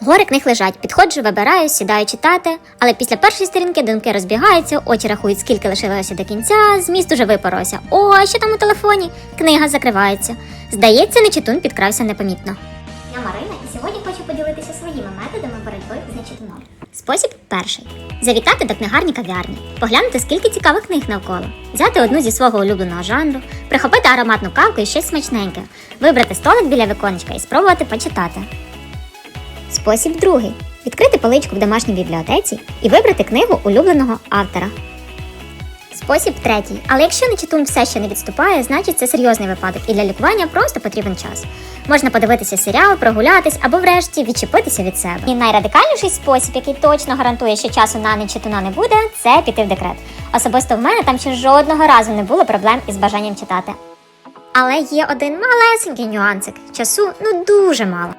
Гори книг лежать, підходжу, вибираю, сідаю читати, але після першої сторінки думки розбігаються, очі рахують, скільки лишилося до кінця, зміст уже випоровся. О, а що там у телефоні? Книга закривається. Здається, нечитун підкрався непомітно. Я Марина і сьогодні хочу поділитися своїми методами боротьби з нечитуном. Спосіб перший: завітати до книгарні кав'ярні, поглянути, скільки цікавих книг навколо, взяти одну зі свого улюбленого жанру, прихопити ароматну кавку і щось смачненьке, вибрати столик біля віконечка і спробувати почитати. Спосіб другий: відкрити поличку в домашній бібліотеці і вибрати книгу улюбленого автора. Спосіб третій. Але якщо нечитун все ще не відступає, значить це серйозний випадок, і для лікування просто потрібен час. Можна подивитися серіал, прогулятись або врешті відчепитися від себе. І найрадикальніший спосіб, який точно гарантує, що часу на нечитуна не буде, це піти в декрет. Особисто в мене там ще жодного разу не було проблем із бажанням читати. Але є один малесенький нюансик: часу ну дуже мало.